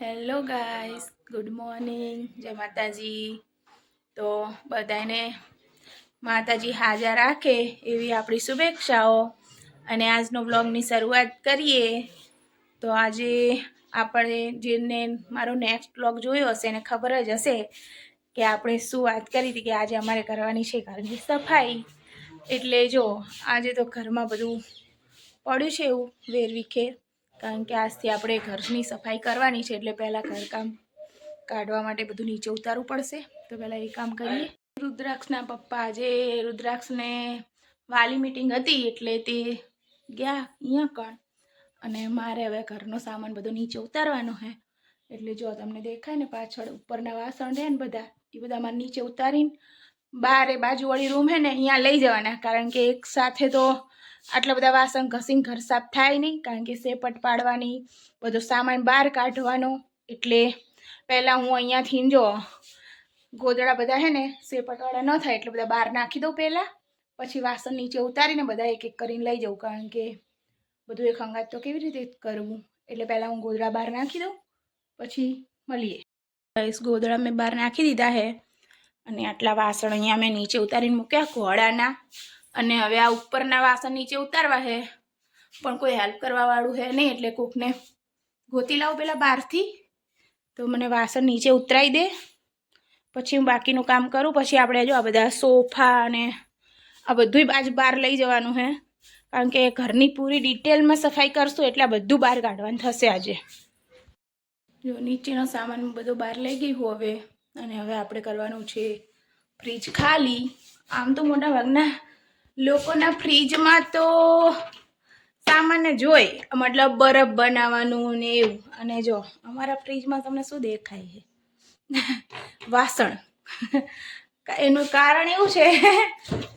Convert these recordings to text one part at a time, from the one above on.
Hello guys good morning જય માતાજી. તો બધાને માતાજી હાજર રાખે એવી આપણી શુભેચ્છાઓ. અને આજનો બ્લોગની શરૂઆત કરીએ. તો આજે આપણે જેને મારો નેક્સ્ટ બ્લોગ જોયો હશે એને ખબર જ હશે કે આપણે શું વાત કરી હતી કે આજે અમારે કરવાની છે ઘરની સફાઈ. એટલે જો, આજે તો ઘરમાં બધું પડ્યું છે એવું વેરવિખેર કારણ કે આજથી આપણે ઘરની સફાઈ કરવાની છે એટલે પહેલાં ઘરકામ કાઢવા માટે બધું નીચે ઉતારવું પડશે. તો પહેલાં એ કામ કરીએ. રુદ્રાક્ષના પપ્પા આજે રુદ્રાક્ષને વાલી મિટિંગ હતી એટલે તે ગયા અહીંયા કણ. અને મારે હવે ઘરનો સામાન બધો નીચે ઉતારવાનો છે એટલે જો તમને દેખાય ને પાછળ ઉપરના વાસણ રહે ને બધા, એ બધા મારે નીચે ઉતારીને બારે બાજુવાળી રૂમ છે ને, અહીંયા લઈ જવાના. કારણ કે એક સાથે તો આટલા બધા વાસણ ઘસીને ઘર સાફ થાય નહીં, કારણ કે સેપટ પાડવાની, બધો સામાન બહાર કાઢવાનો. એટલે પહેલાં હું અહીંયાથી જો, ગોદડા બધા છે ને સેપટવાળા ન થાય એટલે બધા બહાર નાખી દઉં પહેલાં. પછી વાસણ નીચે ઉતારીને બધા એક એક કરીને લઈ જાઉં, કારણ કે બધું એક ખંગાત તો કેવી રીતે કરવું? એટલે પહેલાં હું ગોદડા બહાર નાખી દઉં, પછી મળીએ. બસ, ગોદડા મેં બહાર નાખી દીધા હે. અને આટલા વાસણ અહીંયા મેં નીચે ઉતારીને મૂક્યા, ઘોડાના. અને હવે આ ઉપરના વાસણ નીચે ઉતારવા છે પણ કોઈ હેલ્પ કરવાવાળું છે નહીં, એટલે કોકને ગોતી લાવું પેલા બહારથી. તો મને વાસણ નીચે ઉતરાઈ દે. પછી હું બાકીનું કામ કરું. પછી આપણે જો આ બધા સોફા અને આ બધુંય આજ બહાર લઈ જવાનું છે કારણ કે ઘરની પૂરી ડિટેલમાં સફાઈ કરશું એટલે આ બધું બહાર કાઢવાનું થશે આજે. જો નીચેનો સામાન બધો બહાર લઈ હું હવે. અને હવે આપણે કરવાનું છે ફ્રીજ ખાલી. આમ તો મોટા ભાગના લોકોના ફ્રીજમાં તો સામાન્ય જોઈ મતલબ બરફ બનાવવાનું ને એવું. અને જો, અમારા ફ્રીજમાં તમને શું દેખાય છે? વાસણ. એનું કારણ એવું છે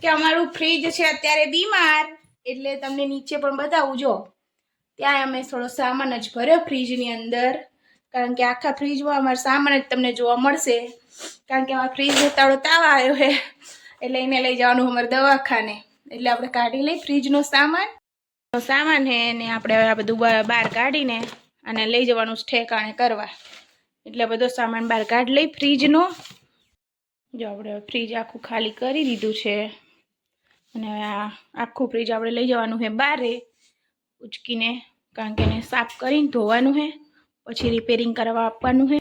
કે અમારું ફ્રીજ છે અત્યારે બીમાર. એટલે તમને નીચે પણ બતાવું, જો. ત્યાં અમે થોડો સામાન જ ભર્યો ફ્રીજની અંદર. કારણ કે આખા ફ્રીજમાં અમારો સામાન જ તમને જોવા મળશે. કારણ કે અમારા ફ્રીજ તાળો તાવ આવ્યો છે. એટલે એને લઈ જવાનું અમારે દવાખાને. એટલે આપણે કાઢી લઈ ફ્રીજનો સામાન. સામાન છે એને આપણે આ બધું બહાર કાઢીને અને લઈ જવાનું છે ઠેકાણે કરવા. એટલે બધો સામાન બહાર કાઢી લઈ ફ્રીજનો. જો આપણે ફ્રીજ આખું ખાલી કરી દીધું છે. અને આ આખું ફ્રીજ આપણે લઈ જવાનું છે બારે. ઉચકીને, કારણ કે એને સાફ કરીને ધોવાનું છે પછી રિપેરિંગ કરવા આપવાનું છે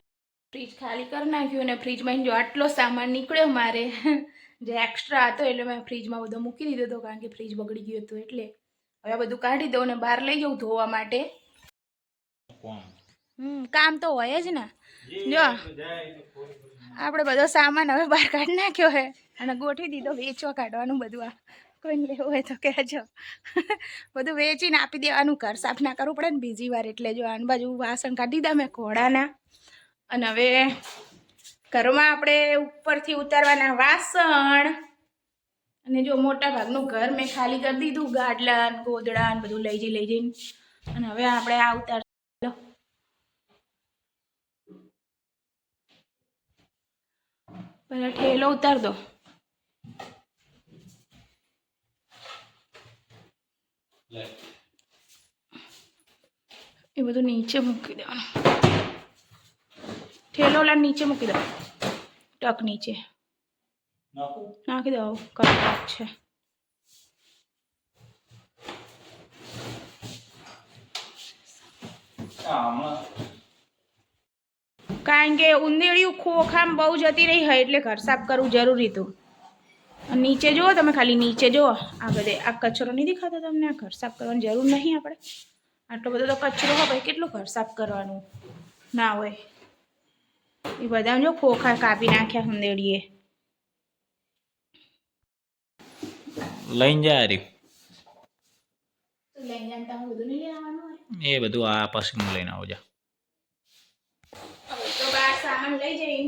ફ્રીજ ખાલી કરી નાખ્યું અને ફ્રીજમાં જો આટલો સામાન નીકળ્યો મારે. જે એક્સ્ટ્રા હતો એટલે મેં ફ્રીજમાં બધો મૂકી દીધો હતો કારણ કે ફ્રીજ બગડી ગયું હતું એટલે. હવે આ બધું કાઢી દઉં ને બહાર લઈ જઉં ધોવા માટે. હમ કામ તો હોય જ ને. જો આપણે બધો સામાન હવે બહાર કાઢી નાખ્યો હે અને ગોઠવી દીધો વેચવા કાઢવાનું બધું આ. કોઈને લેવું હોય તો કહેજો. બધું વેચીને આપી દેવાનું ઘર સાફ ના કરવું પડે ને બીજી વાર એટલે જો આન બાજુ વાસણ કાઢી દીધા મેં ઘોડાના. અને હવે ઘરમાં આપણે ઉપરથી ઉતારવાના વાસણ. અને જો મોટા ભાગનું ઘર મેં ખાલી કરી દીધું ગાડલા ગોદડા ને બધું લઈ જઈ, લઈ જઈને. અને હવે આપણે આ ઉતાર પહેલાં ઠેલો ઉતાર દો. એ બધું નીચે મૂકી દેવાનું. ઠેલો ઓલા નીચે મૂકી દો ટક નીચે નાખી દો કલાક છે કારણ કે ઉંદેડિયું ખોખામ બહુ જતી રહી હોય એટલે ઘર સાફ કરવું જરૂરી હતું. નીચે જુઓ તમે ખાલી નીચે જુઓ. આ બધે આ કચરો નહીં દેખાતો તમને? આ ઘર સાફ કરવાની જરૂર નહીં આપણે? આટલો બધો તો કચરો હોય ભાઈ કેટલું ઘર સાફ કરવાનું? ના હોય. એ બધા જો ખોખા કાપી નાખ્યા હુંદેડીએ લઈને જા રી એ બધું આ પછી હું લઈને આવજા હવે તો બાર સામાન લઈ જઈ.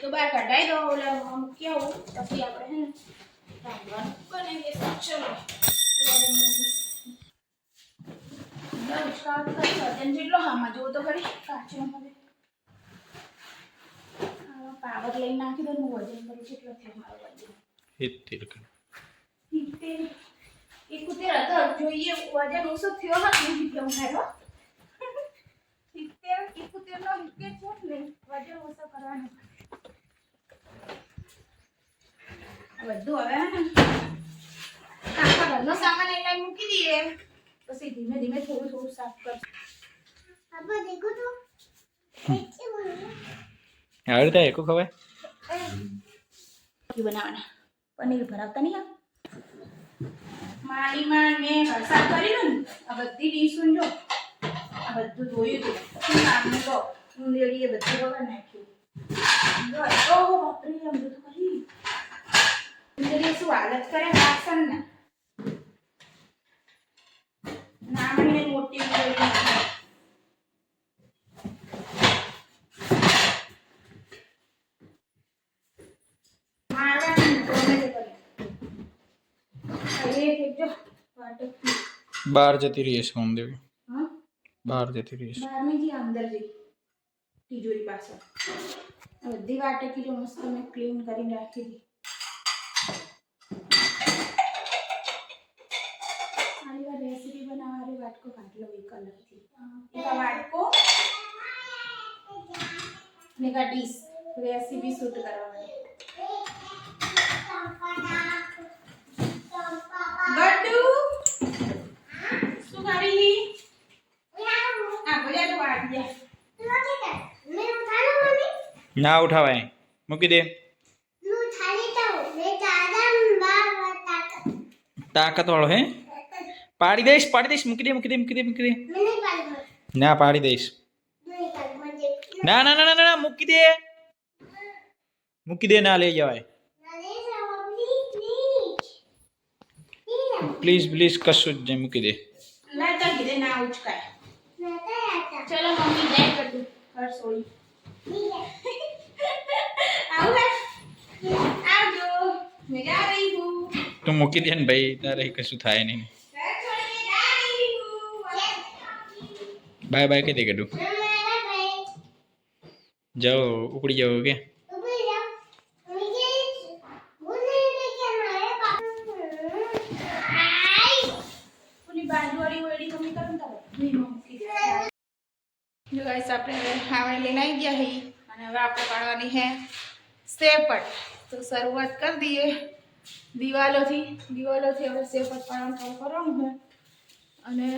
તો બાર કઢાઈ દો ઓલા મૂકી પછી આપણે હે ને ચલો કરી જેટલો હામાં જોવો તો ખરી મને પાવર લઈ નાખી દો હું વજન કરું છું એટલે થયું મારું વજન. સિત્તેર હતો. જોઈએ વજન ઓછો થયો નથી એટલે હું ખાયો સિત્તેર એકોતેર નો સિત્તેર છે ને વજન ઓછો કરવાનું. બધું હવે આખા ઘરનો સામાન એ મૂકી દઈએ. પછી ધીમે ધીમે થોડું થોડું સાફ કરશું. આપણે દેખો તો. આવી રીતે એકું ખવાય. બનાવવાના. પનીર ભરાવતા નહીં માળીમાં મેં વરસાદ કર્યો ને, આ બધી ડીશું જો, આ બધું ધોયું હતું. કામનું તો એ બધું વગર નાખ્યું. બાપરે, આમ બધું કરી. ઉંદેડીએ શું હાલત કરે વાસણ ના? નામની મોટી ઉંદેડી મારવાનું ગમે તે કરે. આ એક એક જો વાટકથી. બહાર જતી રહી છે ઓમદેવી હા બહાર જતી રહી છે બહારની જે અંદર જઈ તિજોરી પાસે આ બધી વાટકી જો મસ્ત મેં ક્લીન કરીને રાખી હતી આની વાર રેસીપી બનાવવાની વાટકો કાઢલો એક અલગથી એક આ વાટકો અને એક આ ડીશ રેસીપી શૂટ કરવા માટે ગડ્ડુ શું કરી આ બધા તો વાટ ગયા ના ઉઠાવાય. મૂકી દે. તાકાત. વાળો હે? પાડી દઈશ પાડી દઈશ. મૂકી દે મૂકી દે મૂકી દે મૂકી દે. ના પાડી દઈશ. ના ના ના ના ના મૂકી દે. મૂકી દે ના લઈ જવાય. પ્લીઝ પ્લીઝ કશું જ નહીં. મૂકી દે. લાતા કીધે ના ઉચકાય. ચલો મમ્મી જય કરતું હર સોળી આવું હે આવજો મેં જા રહી હું તું મૂકી દે ને ભાઈ તારે કશું થાય નહીં ઘર છોડીને જા રહી હું બાય બાય કહી દે કીધું જાઓ ઉપડી જાઓ કે ઓલી બાજુવાળી ઓળી મમ્મી કરું તારે નહીં મૂકી દે જો ગાઈસ આપણે હવે હાવણે લઈને આવી ગયા હી અને હવે આપણે પાડવાની હે સેપટ તો શરૂઆત કરી દઈએ દિવાલોથી દિવાલોથી હવે સેફ પાડવાનું ચાલુ કરવાનું હું. અને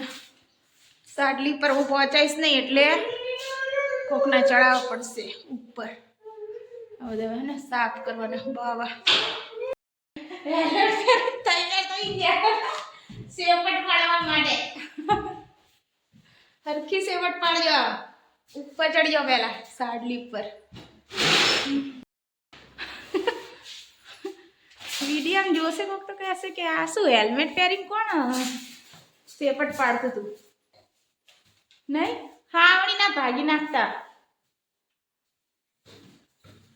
સાડલી પર હું પહોંચાઈશ નહીં એટલે કોકના ચડાવવા પડશે ઉપર. હવે બધા ને સાફ કરવાના બાવા. તૈયાર થઈ ગયા સેવટ પાડવા માટે. હરખી સેવટ પાડજો ઉપર ચડજો પહેલા સાડલી ઉપર. વીડિયો જોશે કોક તો કહેશે કે આ શું હેલ્મેટ પહેરીને કોણ સેપટ પાડતું તું? નહીં? હાવણી ના ભાગી નાખતા.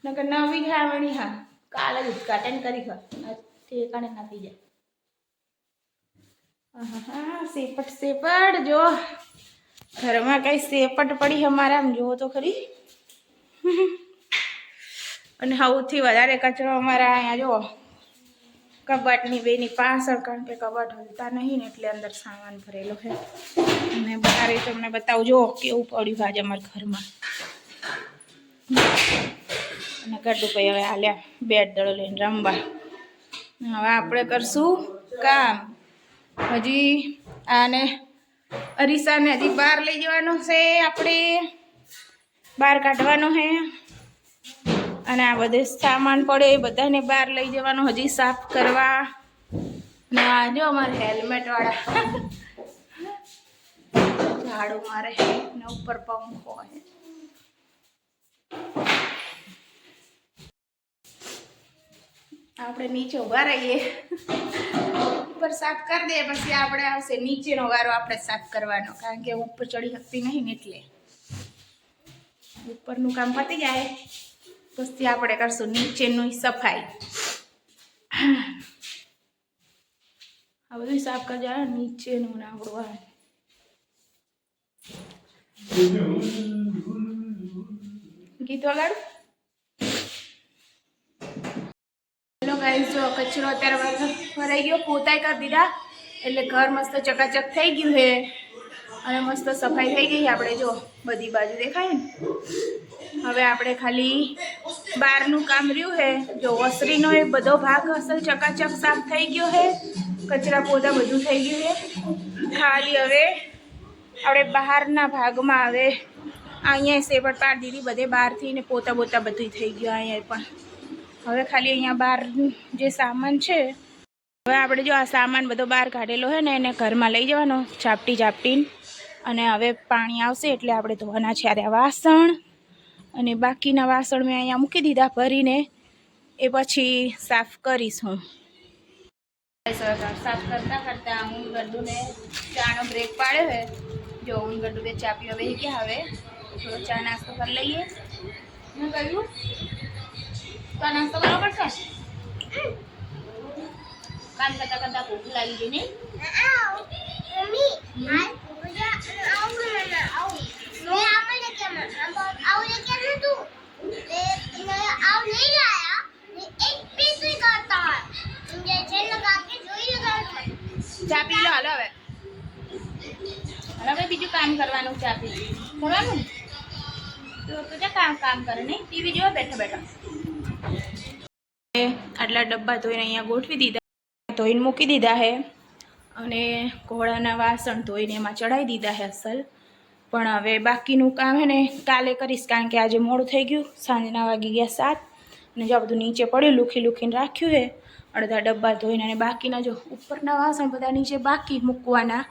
નકર નવી હાવણી હા. કાલે જ ઉદઘાટન કરી હા ઠેકાણે નાખી જાય. સેપટ સેપટ જો. ઘરમાં કઈ સેપટ પડી અમારા, આમ જુઓ તો ખરી. અને સૌથી વધારે કચરો અમારા અહીંયા, જો. કબાટની બેની પાછળ કારણ કે કબાટ હલતા નહીં ને એટલે અંદર સામાન ભરેલો છે. અને બહાર તમને બતાવજો કેવું પડ્યું આજે અમારા ઘરમાં. અને ગડ્ડુ ભાઈ હવે હાલ્યા બેટ દડો લઈને રમવા. હવે આપણે કરશું કામ. હજી આને અરીસાને હજી બહાર લઈ જવાનો છે, આપણે બહાર કાઢવાનો છે. અને આ બધે સામાન પડે, એ બધાને બહાર લઈ જવાનો હજી સાફ કરવા. ને આ જો અમારે હેલ્મેટ વાળા. ઝાડુ મારે ને ઉપર પંખો હોય આપણે નીચે ઊભા રહીએ. ઉપર સાફ કરી દઈએ, પછી આપણે આવશે નીચેનો વારો આપણે સાફ કરવાનો, કારણ કે ઉપર ચડી શકતી નહીં ને એટલે. ઉપરનું કામ પતી જાય. પછી આપણે કરશું, નીચેનું સફાઈ. આ બધું સાફ કરજો નીચેનું ને આપણું આ. ગીત વગાડો. હેલો જો કચરો અત્યારે ભર- ભરાઈ ગયો, પોતાય કરી દીધા. એટલે ઘર મસ્ત ચકાચક થઈ ગયું છે અને મસ્ત સફાઈ થઈ ગઈ આપણે જો બધી બાજુ દેખાય ને? હવે આપણે ખાલી બહારનું કામ રહ્યું હે, જો ઓસરીનો એ બધો ભાગ અસલ ચકાચક સાફ થઈ ગયો હે, કચરા પોતા બધું થઈ ગયું હે. ખાલી હવે આપણે બહારના ભાગમાં હવે અહીંયા સેવટ પાડ દીધી બધે બહારથી ને પોતા પોતા બધું થઈ ગયું અહીંયા પણ. હવે ખાલી અહીંયા બહાર જે સામાન છે, હવે આપણે જો આ સામાન બધો બહાર કાઢેલો છે ને એને ઘરમાં લઈ જવાનો ચાપટી ચાપટીને અને હવે પાણી આવશે એટલે આપણે ધોવાના છે. આ વાસણ. અને બાકીના વાસણ મેં અહીંયા મૂકી દીધા ભરીને. એ પછી સાફ કરીશ. હું સાફ કરતા કરતા હું ગડ્ડુને ચાનો બ્રેક પાડ્યો હે જો હું ગડ્ડુ બે ચા પીવા બેસી ગયા હવે થોડો ચા નાસ્તો કરી લઈએ. હું કહ્યું ચા નાસ્તો કરવો પડશે? કામ કરતા કરતા ભૂખ લાગી ગઈ નહીં પી લો હાલો હવે હાલો હવે બીજું કામ કરવાનું ચા પી કરવાનું તો તો જા કામ કરે ટીવી જોવા બેઠા બેઠા. આટલા ડબ્બા ધોઈને અહીંયા ગોઠવી દીધા ધોઈને મૂકી દીધા હે અને ઘોડાના વાસણ ધોઈને એમાં ચડાવી દીધા હે અસલ. પણ હવે બાકીનું કામ હે ને કાલે કરીશ, કારણ કે આજે મોડું થઈ ગયું સાંજના વાગી ગયા સાત. અને જો બધું નીચે પડ્યું, લુખી લુખીને રાખ્યું હે અડધા ડબ્બા ધોઈને અને બાકીના જો ઉપરના વાસણ બધા નીચે બાકી મૂકવાના.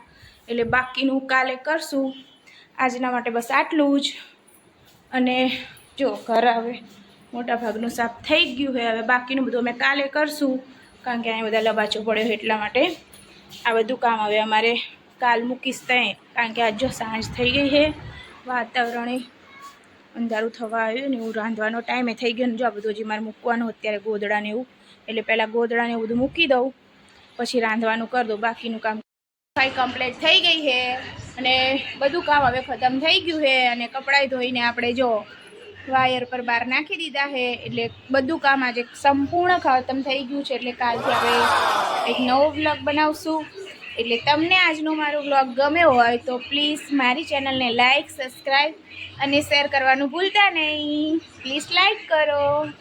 એટલે બાકીનું કાલે કરશું. આજના માટે બસ આટલું જ. અને જો, ઘર હવે મોટા ભાગનું સાફ થઈ ગયું છે. હવે બાકીનું બધું અમે કાલે કરશું, કારણ કે અહીં બધા લબાચો પડ્યો એટલા માટે. આ બધું કામ હવે અમારે કાલ મૂકીશ ત્યાં કારણ કે આજ જો સાંજ થઈ ગઈ છે. વાતાવરણે અંધારું થવા આવ્યું ને એવું રાંધવાનો ટાઈમે થઈ ગયો ને જો આ બધું હજી મારે મૂકવાનું અત્યારે ગોદડાને એવું, એટલે પહેલાં ગોદડાને એવું બધું મૂકી દઉં, પછી રાંધવાનું કરી દઉં. બાકીનું કામ સફાઈ કમ્પ્લીટ થઈ ગઈ છે અને બધું કામ હવે ખતમ થઈ ગયું છે અને કપડાં ધોઈને આપણે જો વાયર પર બહાર નાખી દીધા છે. એટલે બધું કામ આજે સંપૂર્ણ ખતમ થઈ ગયું છે. એટલે કાલથી આપણે એક નવો વ્લોગ બનાવશું. એટલે તમને આજનો મારો વ્લોગ ગમ્યો હોય તો પ્લીઝ મારી ચેનલને લાઇક સબસ્ક્રાઈબ અને શેર કરવાનું ભૂલતા નહીં. પ્લીઝ લાઇક કરો.